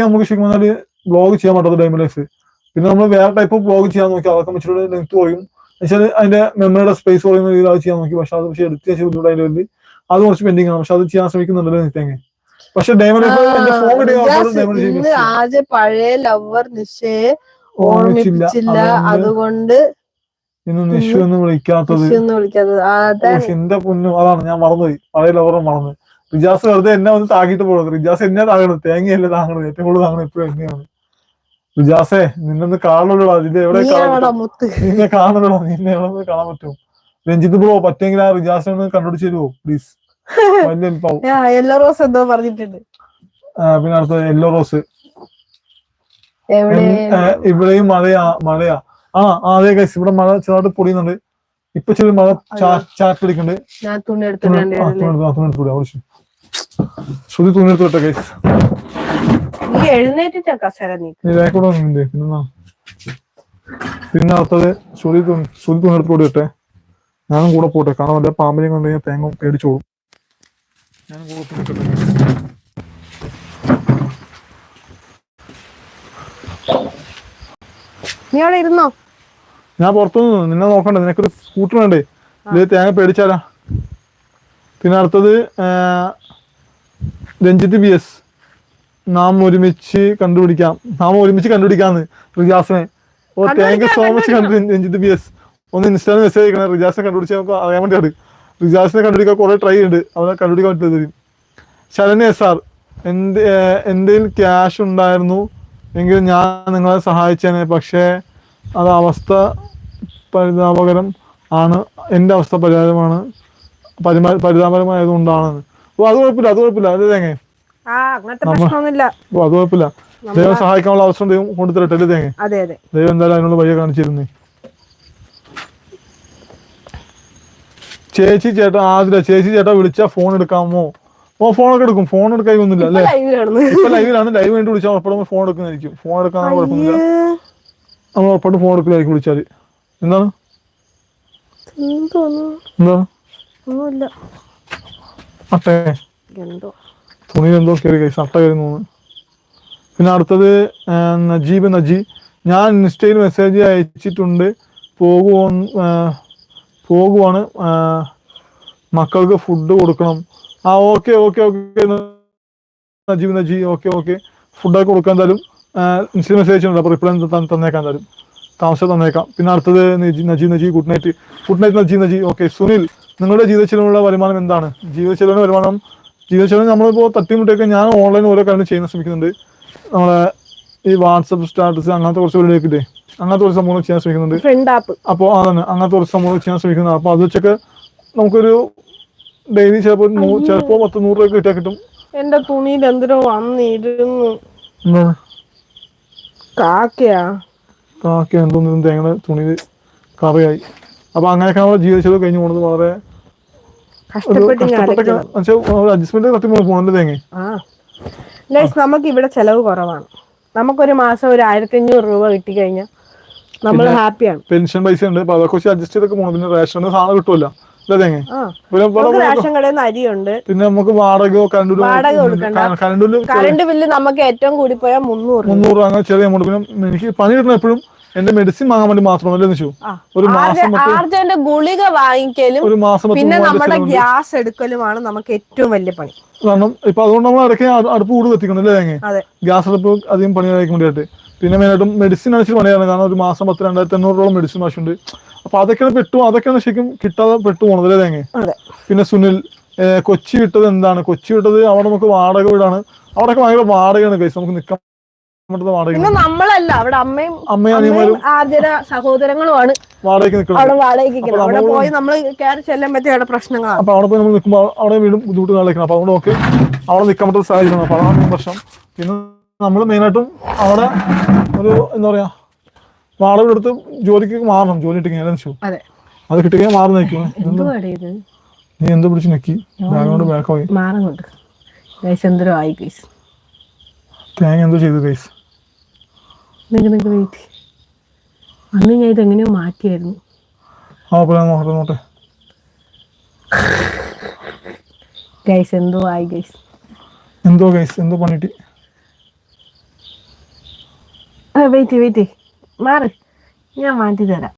നമുക്ക് ശരിക്കും പറഞ്ഞാൽ ബ്ലോഗ് ചെയ്യാൻ പറ്റാത്ത ടൈം ലൈഫ് പിന്നെ നമ്മൾ വേറെ ടൈപ്പ് ബ്ലോഗ് ചെയ്യാൻ നോക്കി. അതൊക്കെ വെച്ചിട്ട് ലെങ്ത് പോയും വെച്ചാൽ അതിന്റെ മെമ്മറിയുടെ സ്പേസ് കുറയുന്ന രീതിയിൽ അത് ചെയ്യാൻ നോക്കി. പക്ഷെ അത് പക്ഷേ എടുത്ത് വെച്ച് ബുദ്ധിമുട്ടായി വലിയ അത് കുറച്ച് പെൻഡിങ് ആണ്. പക്ഷെ അത് ചെയ്യാൻ ശ്രമിക്കുന്നുണ്ടല്ലോ നിത്യേങ്ങ പക്ഷെ ഡയമണ്ട് ആദ്യ പഴയ ലവർ നിശയെ ഓർമ്മിച്ചില്ല. അതുകൊണ്ട് ഇന്ന് നിഷു എന്ന് വിളിക്കാത്തത്. എന്റെ പൊന്നു അതാണ്. ഞാൻ മറന്നുപോയി. പഴയ ലവറും മറന്നു. റിജാസ് വെറുതെ എന്നെ ഒന്ന് താങ്ങിട്ട് പോകുന്നത് റിജാസ് എന്നെ താങ്ങണത് തേങ്ങയല്ലേ താങ്ങണത്. ഏറ്റവും കൂടുതൽ താങ്ങണത് എപ്പോഴും എന്നെയാണ്. റിജാസേ നിന്നൊന്ന് കാണുള്ളൂ അതിന്റെ എവിടെ നിന്നെ കാണുള്ളൂ നിന്നെ എവിടെ കാണാൻ പറ്റും? രഞ്ജിത്ത് ബ്രോ പറ്റുമെങ്കിൽ ആ റിജാസ് ഒന്ന് കണ്ടുപിടിച്ച് തരുമോ പ്ലീസ് വലിയ. യെല്ലോ റോസ് എന്തോ പറഞ്ഞിട്ടുണ്ട്. പിന്നെ അടുത്ത യെല്ലോ റോസ്. ഇവിടെയും മഴയാ മഴയാ. ആ അതെ ഗൈസ് ഇവിടെ മഴ ചെറുതായിട്ട് പൊടിയുന്നുണ്ട്. ഇപ്പൊ ചെറിയ മഴ ചാറ്റടിക്കുന്നുണ്ട്. തുണി എടുത്തു, തുണി എടുത്തു വിടാം, ആവശ്യം. ശ്രുതി തുണി എടുത്തു വിട്ടെ ഗൈസ് നീ എഴുന്നേറ്റിട്ടാ കസേര പിന്നെ അടുത്തത് ശ്രുതി തുണി ശ്രുതി എടുത്ത് കൂടി വിട്ടെ. ഞാനും കൂടെ പോട്ടെ കാരണം വല്ല പാമ്പിനെ കൊണ്ട് ഞാൻ തേങ്ങ പേടിച്ചോളും. ഞാനും കൂടെ നിൽക്കട്ടെ നീ അവിടെ ഇരുന്നോ? ഞാൻ പുറത്തുനിന്ന് നിന്നെ. നോക്കണ്ട നിനക്കൊരു സ്കൂട്ടർ വേണ്ടേ? ഇത് തേങ്ങ പേടിച്ചാലാ. പിന്നെ അടുത്തത് രഞ്ജിത്ത് ബി എസ് നാം ഒരുമിച്ച് കണ്ടുപിടിക്കാം. നാം ഒരുമിച്ച് കണ്ടുപിടിക്കാന്ന് റിജാസിനെ. ഓ താങ്ക് യു സോ മച്ച് കണ്ടു രഞ്ജിത്ത് ബി എസ് ഒന്ന് ഇൻസ്റ്റാഗ്രാം മെസ്സേജ് അയക്കണം. റിജാസിനെ കണ്ടുപിടിച്ച് നമുക്ക് അറിയാൻ വേണ്ടിയാണ്. റിജാസിനെ കണ്ടുപിടിക്കാൻ കുറെ ട്രൈ ഉണ്ട്. അവനെ കണ്ടുപിടിക്കാൻ പറ്റുന്നത് ശരണ്യ സാർ എന്റെ എന്റെ ക്യാഷ് ഉണ്ടായിരുന്നു? എങ്കിൽ ഞാൻ നിങ്ങളെ സഹായിച്ചേനെ. പക്ഷേ അത് അവസ്ഥ പരിതാപകരം ആണ്. എന്റെ അവസ്ഥ പരിതാപകരമാണ്. പരിമാ പരിതാപകരമായതുകൊണ്ടാണ് ഓ അത് കുഴപ്പമില്ല അത് കുഴപ്പമില്ല. അത് തേങ്ങ. അങ്ങനത്തെ പ്രശ്നമൊന്നുമില്ല. ഓ അത് കുഴപ്പമില്ല. ദൈവം സഹായിക്കാനുള്ള അവസരം ദൈവം കൊണ്ടുതരട്ടെ അല്ലേ തേങ്ങ? അതെ അതെ. ദൈവം എന്തായാലും അതിനുള്ള വഴിയെ കാണിച്ചിരുന്നേ. ചേച്ചി ചേട്ടാ ആതിര ചേച്ചി ചേട്ടാ വിളിച്ചാ ഫോൺ എടുക്കാമോ ഓ ഫോണൊക്കെ എടുക്കും. ഫോൺ എടുക്കാൻ ഒന്നുമില്ല അല്ലേ? ഇപ്പൊ ലൈവിലാണ് ലൈവ് വേണ്ടി വിളിച്ചാൽ ഉറപ്പാടും ഫോൺ എടുക്കുന്നതായിരിക്കും. ഫോൺ എടുക്കാൻ കുഴപ്പമൊന്നുമില്ല. നമ്മൾ ഉറപ്പായിട്ട് ഫോൺ എടുക്കലായിരിക്കും വിളിച്ചാൽ. എന്താണ്? എന്താ എന്താണ്? ഒന്നുമില്ല. അട്ടേ എന്തോ? തുണി എന്തോ കയറി കൈ അട്ട കയറി തോന്നുന്നു പിന്നെ അടുത്തത് നജീബ് നജി. ഞാൻ ഇൻസ്റ്റയിൽ മെസ്സേജ് അയച്ചിട്ടുണ്ട്. പോകുവോ പോകുവാണ്. മക്കൾക്ക് ഫുഡ് കൊടുക്കണം. ആ okay okay okay Najeeb Naji okay okay ഫുഡൊക്കെ കൊടുക്കാൻ തരും. ഇൻസ്റ്റയിൽ മെസ്സേജ് അയച്ചിട്ടുണ്ട്. അപ്പോൾ റിപ്ലൈ തന്നേക്കാൻ തരും താമസം തന്നേക്കാം. പിന്നെ അടുത്തത് Naji Naji Naji good night good night Naji Naji. Okay Sunil. നിങ്ങളുടെ ജീവിത ചെലവിനുള്ള വരുമാനം എന്താണ്? ജീവിത ചെലവിന് വരുമാനം ജീവിത ചെലവ് നമ്മളിപ്പോൾ തട്ടിമുട്ടൊക്കെ ഞാൻ ഓൺലൈൻ ഓരോ കാര്യം ചെയ്യാൻ ശ്രമിക്കുന്നുണ്ട്. നമ്മളെ ഈ വാട്സപ്പ് സ്റ്റാറ്റസ് അങ്ങനത്തെ കുറച്ച് വീഡിയോക്കില്ലേ അങ്ങനത്തെ കുറച്ച് സംഭവങ്ങൾ ചെയ്യാൻ ശ്രമിക്കുന്നുണ്ട്. അപ്പോൾ അതന്നെ അങ്ങനത്തെ കുറച്ച് സംഭവങ്ങൾ ചെയ്യാൻ ശ്രമിക്കുന്നത് അപ്പോൾ അത് വെച്ചൊക്കെ നമുക്കൊരു ഡെയിലി ചിലപ്പോൾ ചിലപ്പോൾ പത്ത് നൂറ് രൂപ കിട്ടിയാൽ കിട്ടും. എന്റെ തുണിയിൽ എന്തിനോ വന്നിരുന്നു? എന്താണ് കാക്കയാ. കാക്കി എന്തോന്നും തേങ്ങ തുണി കറിയായി. അപ്പോൾ അങ്ങനെയൊക്കെ നമ്മുടെ ജീവിതശൈലി കഴിഞ്ഞു പോകുന്നത് വളരെ. അഡ്ജസ്റ്റ്മെന്റ് ഗൈസ് നമുക്ക് ഇവിടെ ചെലവ് കുറവാണ്. നമുക്കൊരു മാസം ഒരു ആയിരത്തി അഞ്ഞൂറ് രൂപ കിട്ടിക്കഴിഞ്ഞാൽ നമ്മൾ ഹാപ്പിയാണ്. പെൻഷൻ പൈസ ഉണ്ട്. അപ്പോൾ അതൊക്കെ അഡ്ജസ്റ്റ് ചെയ്തൊക്കെ പോകണം പിന്നെ റേഷൻ സാധനം കിട്ടുമല്ലോ. റേഷൻ കടയിൽ നിന്ന് അരിയുണ്ട്. പിന്നെ നമുക്ക് വാടകയോ കറണ്ട് വാടക കൊടുക്കണ്ട. കറണ്ട് ബില്ല് നമുക്ക് ഏറ്റവും കൂടി പോയാൽ മുന്നൂറ്. മുന്നൂറ് അങ്ങനെ ചെറിയ എമൗണ്ട് പിന്നെ എനിക്ക് പണി കിട്ടണം എപ്പോഴും. എന്റെ മെഡിസിൻ വാങ്ങാൻ വേണ്ടി മാത്രമല്ല ആ. ഒരു മാസം ആർജന്റെ ഗുളിക വാങ്ങിക്കലും ഒരു മാസം പിന്നെ നമ്മുടെ ഗ്യാസ് എടുക്കലുമാണ് നമുക്ക് ഏറ്റവും വലിയ പണി. കാരണം ഇപ്പൊ അതുകൊണ്ട് നമ്മൾ ഇടയ്ക്ക് അടുപ്പ് കൂടി കത്തിക്കണം അല്ലേ ഗ്യാസ് അടുപ്പ് അധികം പണി കഴിക്കാൻ വേണ്ടിയിട്ട്. പിന്നെ മെയിനായിട്ടും മെഡിസിൻ അടിച്ച് പണിയാണ്. കാരണം ഒരു മാസം പത്ത് രണ്ടായിരത്തി അഞ്ഞൂറോളം മെഡിസിൻ ആവശ്യമുണ്ട് അപ്പൊ അതൊക്കെയാണ് പെട്ടു അതൊക്കെയാണ് ശരിക്കും കിട്ടാതെ പെട്ടു പോണത് അല്ലേ തേങ്ങ പിന്നെ സുനിൽ കൊച്ചി വിട്ടത് എന്താണ്? കൊച്ചി വിട്ടത് അവിടെ നമുക്ക് വാടക വീടാണ്. അവിടെയൊക്കെ ഭയങ്കര വാടകയാണ് കൈസ് നമുക്ക് നിൽക്കാൻ വാടക പിന്നെ നമ്മളല്ല അവിടെ അമ്മയും അമ്മയും ആർജന സഹോദരങ്ങളുമാണ്. അവിടെ വാടകയ്ക്ക് നിൽക്കുന്നത്. അവിടെ പോയി നമ്മൾ കയറി ചെല്ലുമ്പോഴത്തേ അവിടെ പ്രശ്നങ്ങളാണ്. അപ്പൊ അവിടെ പോയി നമ്മൾ നിൽക്കുമ്പോൾ അവിടെ വീണ്ടും ബുദ്ധിമുട്ട് നാളേക്കണം അപ്പൊ അതുകൊണ്ട് നോക്കി അവിടെ നിൽക്കാൻ പറ്റുന്ന സാഹചര്യമാണ്. അപ്പൊ അതാണ് പ്രശ്നം. പിന്നെ നമ്മൾ മെയിനായിട്ടും അവിടെ ഒരു എന്താ പറയാ വാടക എടുത്ത് ജോലിക്ക് മാറണം. ജോലി ഇട്ടിങ്ങനെ അതെ. കിട്ടിക്കഴിഞ്ഞാൽ മാറി നിൽക്കും. നീ എന്ത് പിടിച്ച് നിക്കി ബാഗോട് ബാക്കായി മാറങ്ങോട്ട്. ഗൈസ് എന്തോ ആയി ഗൈസ്. തേങ്ങ എന്തോ ചെയ്തു കൈസ് നിങ്ങ നിങ്ങ വെയിറ്റ് അന്ന് ഞാൻ ഇതെങ്ങനെയോ മാറ്റിയായിരുന്നു. നോട്ടെ ഗൈസ് എന്തോ ആയി ഗൈസ് എന്തോ കൈസ് എന്തോ പണിട്ടി. വെയിറ്റ് വെയിറ്റ് മാറ്. ഞാൻ മാറ്റി തരാം.